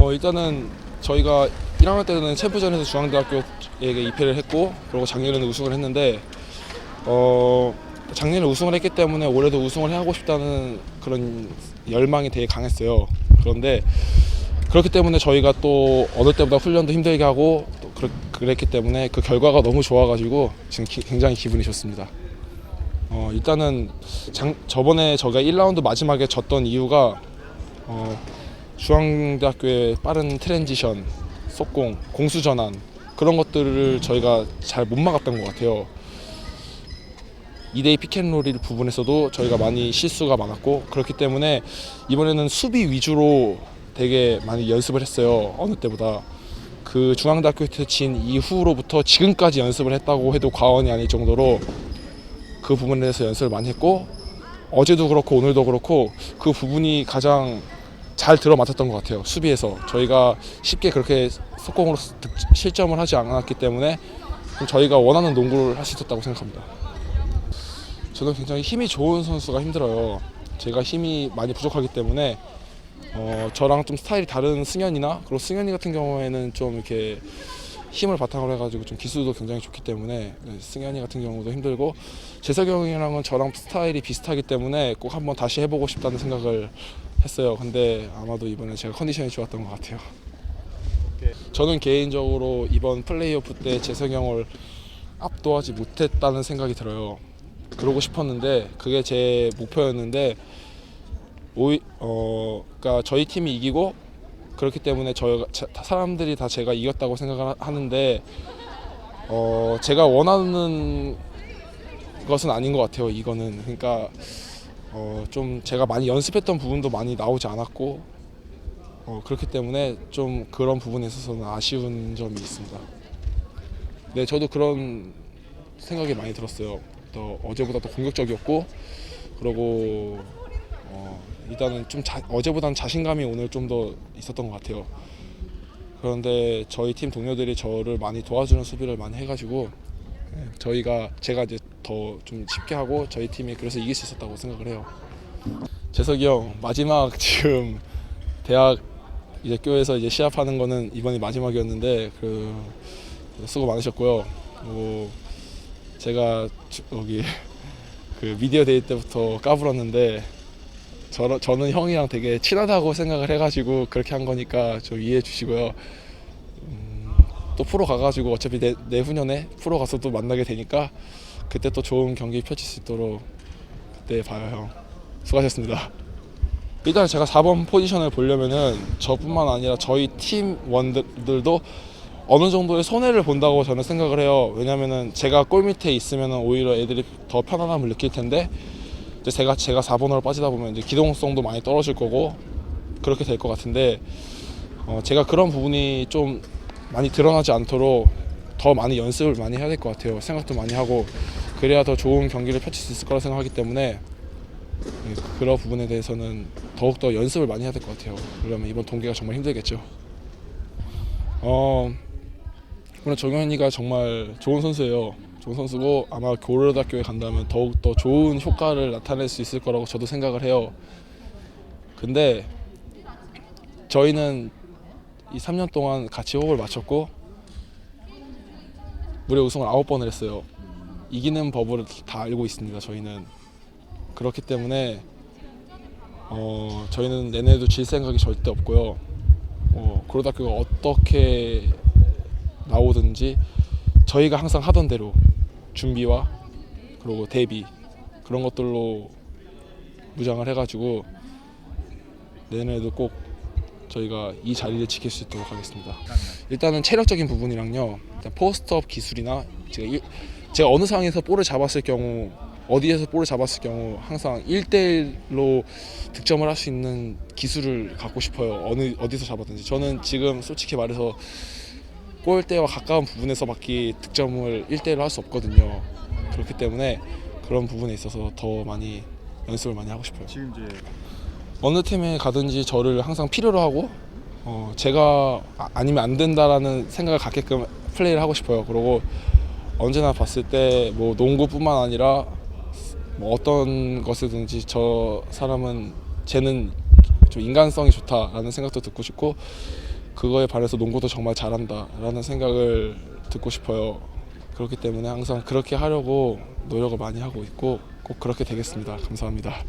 어 일단은 저희가 1학년 때는 챔프전에서 중앙대학교에게 입회를 했고 그리고 작년에는 우승을 했는데 어 작년에 우승을 했기 때문에 올해도 우승을 하고 싶다는 그런 열망이 되게 강했어요. 그런데 그렇기 때문에 저희가 또 어느 때보다 훈련도 힘들게 하고 또 그렇, 그랬기 때문에 그 결과가 너무 좋아가지고 지금 기- 굉장히 기분이 좋습니다. 어, 일단은 장, 저번에 저가 1라운드 마지막에 졌던 이유가 어, 중앙대학교의 빠른 트랜지션, 속공, 공수 전환 그런 것들을 저희가 잘 못 막았던 것 같아요. 2대2 피켓롤 부분에서도 저희가 많이 실수가 많았고 그렇기 때문에 이번에는 수비 위주로 되게 많이 연습을 했어요. 어느 때보다. 그 중앙대학교에서 진 이후로부터 지금까지 연습을 했다고 해도 과언이 아닐 정도로 그 부분에 대해서 연습을 많이 했고 어제도 그렇고 오늘도 그렇고 그 부분이 가장 잘 들어맞았던 것 같아요. 수비에서 저희가 쉽게 그렇게 속공으로 득- 실점을 하지 않았기 때문에 좀 저희가 원하는 농구를 할 수 있었다고 생각합니다. 저는 굉장히 힘이 좋은 선수가 힘들어요. 제가 힘이 많이 부족하기 때문에 어, 저랑 좀 스타일이 다른 승현이나 그리고 승현이 같은 경우에는 좀 이렇게 힘을 바탕으로 해가지고 좀 기술도 굉장히 좋기 때문에 네, 승현이 같은 경우도 힘들고 재석이 형이랑은 저랑 스타일이 비슷하기 때문에 꼭 한번 다시 해보고 싶다는 생각을 했어요. 근데 아마도 이번에 제가 컨디션이 좋았던 것 같아요. 저는 개인적으로 이번 플레이오프 때 재석이 형을 압도하지 못했다는 생각이 들어요. 그러고 싶었는데 그게 제 목표였는데 오이 어 그러니까 저희 팀이 이기고 그렇기 때문에 자- 사람들이 다 제가 이겼다고 생각을 하는데 어 제가 원하는 것은 아닌 것 같아요 이거는 그러니까 어 좀 제가 많이 연습했던 부분도 많이 나오지 않았고 어 그렇기 때문에 좀 그런 부분에 있어서는 아쉬운 점이 있습니다. 네 저도 그런 생각이 많이 들었어요. 더 어제보다 더 공격적이었고 그리고 어, 일단은 좀 자, 어제보다는 자신감이 오늘 좀 더 있었던 것 같아요. 그런데 저희 팀 동료들이 저를 많이 도와주는 수비를 많이 해가지고 예, 저희가 제가 이제 더 좀 쉽게 하고 저희 팀이 그래서 이길 수 있었다고 생각을 해요. 재석이 형 마지막 지금 대학 이제 교에서 이제 시합하는 거는 이번이 마지막이었는데 그 수고 많으셨고요. 그리고 제가 주- 여기 그 미디어 데이 때부터 까불었는데 저, 저는 형이랑 되게 친하다고 생각을 해가지고 그렇게 한 거니까 좀 이해해 주시고요. 음, 또 프로 가가지고 어차피 내, 내후년에 프로 가서 또 만나게 되니까 그때 또 좋은 경기 펼칠 수 있도록 그때 봐요 형. 수고하셨습니다. 일단 제가 4번 포지션을 보려면은 저뿐만 아니라 저희 팀원들도 어느 정도의 손해를 본다고 저는 생각을 해요. 왜냐면은 제가 골 밑에 있으면은 오히려 애들이 더 편안함을 느낄 텐데 이제 제가 제가 4번으로 빠지다 보면 이제 기동성도 많이 떨어질 거고 그렇게 될 것 같은데 어, 제가 그런 부분이 좀 많이 드러나지 않도록 더 많이 연습을 많이 해야 될 것 같아요. 생각도 많이 하고 그래야 더 좋은 경기를 펼칠 수 있을 거라 생각하기 때문에 네, 그런 부분에 대해서는 더욱 더 연습을 많이 해야 될 것 같아요. 그러면 이번 동계가 정말 힘들겠죠. 어, 물론 정현이가 정말 좋은 선수예요. 좋은 선수고 아마 고려대학교에 간다면 더욱 더 좋은 효과를 나타낼 수 있을 거라고 저도 생각을 해요. 근데 저희는 이 3년 동안 같이 호흡을 맞췄고 무려 우승을 9번을 했어요. 이기는 법을 다 알고 있습니다. 저희는 그렇기 때문에 어, 저희는 내내도 질 생각이 절대 없고요. 어, 고려대학교가 어떻게 나오든지 저희가 항상 하던 대로 준비와 그리고 대비 그런 것들로 무장을 해가지고 내년에도 꼭 저희가 이 자리를 지킬 수 있도록 하겠습니다. 일단은 체력적인 부분이랑요. 일단 포스트업 기술이나 제가 일- 제가 어느 상황에서 볼을 잡았을 경우 어디에서 볼을 잡았을 경우 항상 1대1로 득점을 할 수 있는 기술을 갖고 싶어요. 어느 어디서 잡았든지. 저는 지금 솔직히 말해서 골대와 가까운 부분에서밖에 득점을 1대1로 할 수 없거든요. 그렇기 때문에 그런 부분에 있어서 더 많이 연습을 많이 하고 싶어요. 지금 이제 어느 팀에 가든지 저를 항상 필요로 하고 어, 제가 아- 아니면 안 된다라는 생각을 갖게끔 플레이를 하고 싶어요. 그리고 언제나 봤을 때 뭐 농구뿐만 아니라 뭐 어떤 것이든지 저 사람은 쟤는 좀 인간성이 좋다라는 생각도 듣고 싶고 그거에 반해서 농구도 정말 잘한다라는 생각을 듣고 싶어요. 그렇기 때문에 항상 그렇게 하려고 노력을 많이 하고 있고 꼭 그렇게 되겠습니다. 감사합니다.